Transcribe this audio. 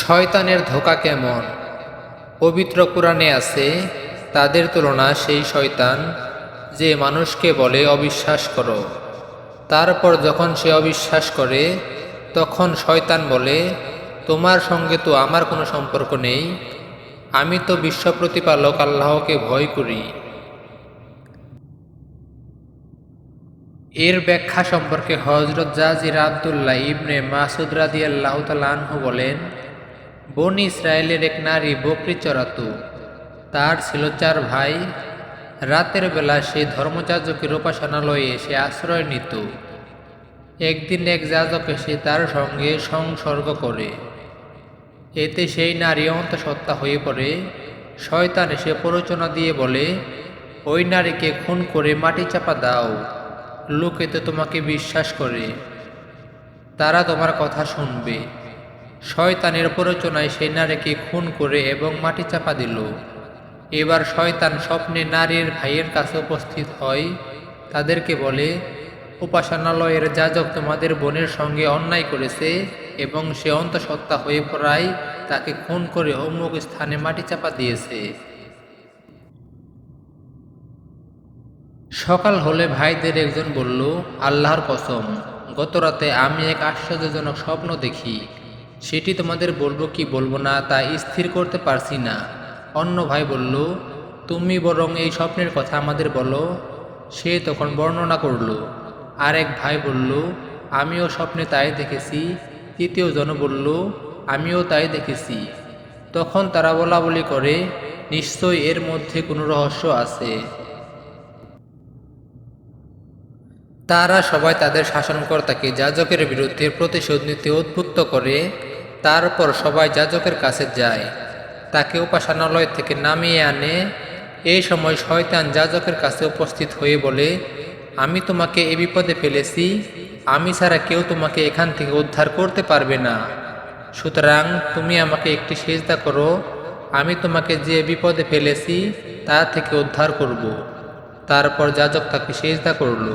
শয়তানের ধোকা কেমন? পবিত্র কোরআনে আছে, তাদের তুলনা সেই শয়তান যে মানুষকে বলে অবিশ্বাস করো। তারপর যখন সে অবিশ্বাস করে, তখন শয়তান বলে, তোমার সঙ্গে তো আমার কোনো সম্পর্ক নেই, আমি তো বিশ্ব প্রতিপালক আল্লাহকে ভয় করি। এর ব্যাখ্যা সম্পর্কে হজরত জাজির আবদুল্লাহ ইবনে মাসুদ রাদি আল্লাহ তালাহু বলেন বন ইসরায়েলের এক নারী বকরি চড়াতো। তার ছিল চার ভাই, রাতের বেলা সে ধর্মযাজকের উপাসনালয়ে এসে আশ্রয় নিত। একদিন এক যাজক এসে তার সঙ্গে সংসর্গ করে। এতে সেই নারী অন্তঃসত্ত্বা হয়ে পড়ে। শয়তান এসে প্ররোচনা দিয়ে বলে, ওই নারীকে খুন করে মাটি চাপা দাও। লোকে তো তোমাকে বিশ্বাস করে। তারা তোমার কথা শুনবে। শয়তানের প্ররোচনায় সেই নারীকে খুন করে এবং মাটি চাপা দিল। এবার শয়তান স্বপ্নে নারীর ভাইয়ের কাছে উপস্থিত হয়। তাদেরকে বলে, উপাসনালয়ের যাজক তোমাদের বোনের সঙ্গে অন্যায় করেছে এবং সে অন্তঃসত্ত্বা হয়ে পড়ায় তাকে খুন করে অমুক স্থানে মাটি চাপা দিয়েছে। সকাল হলে ভাইদের একজন বলল, আল্লাহর কসম গত রাতে আমি এক আশ্চর্যজনক স্বপ্ন দেখি। সেটি তোমাদের বলব কি বলব না তা স্থির করতে পারছি না। অন্য ভাই বলল, তুমি বরং এই স্বপ্নের কথা আমাদের বলো। সে তখন বর্ণনা করল। আরেক ভাই বলল, আমিও স্বপ্নে তাই দেখেছি। তৃতীয় জন বলল, আমিও তাই দেখেছি। তখন তারা বলা বলি করে নিশ্চয় এর মধ্যে কোনো রহস্য আছে। তারা সবাই তাদের শাসনকর্তাকে যাজকের বিরুদ্ধে প্রতিশোধ নিতে উদ্বুদ্ধ করে, তারপর সবাই যাজকের কাছে যায়। তাকে উপাসনালয় থেকে নামিয়ে আনে। এই সময় শয়তান যাজকের কাছে উপস্থিত হয়ে বলে, আমি তোমাকে এ বিপদে ফেলেছি। আমি ছাড়া কেউ তোমাকে এখান থেকে উদ্ধার করতে পারবে না। সুতরাং তুমি আমাকে একটি সেজদা করো। আমি তোমাকে যে বিপদে ফেলেছি, তা থেকে উদ্ধার করব। তারপর যাজক তাকে সেজদা করল।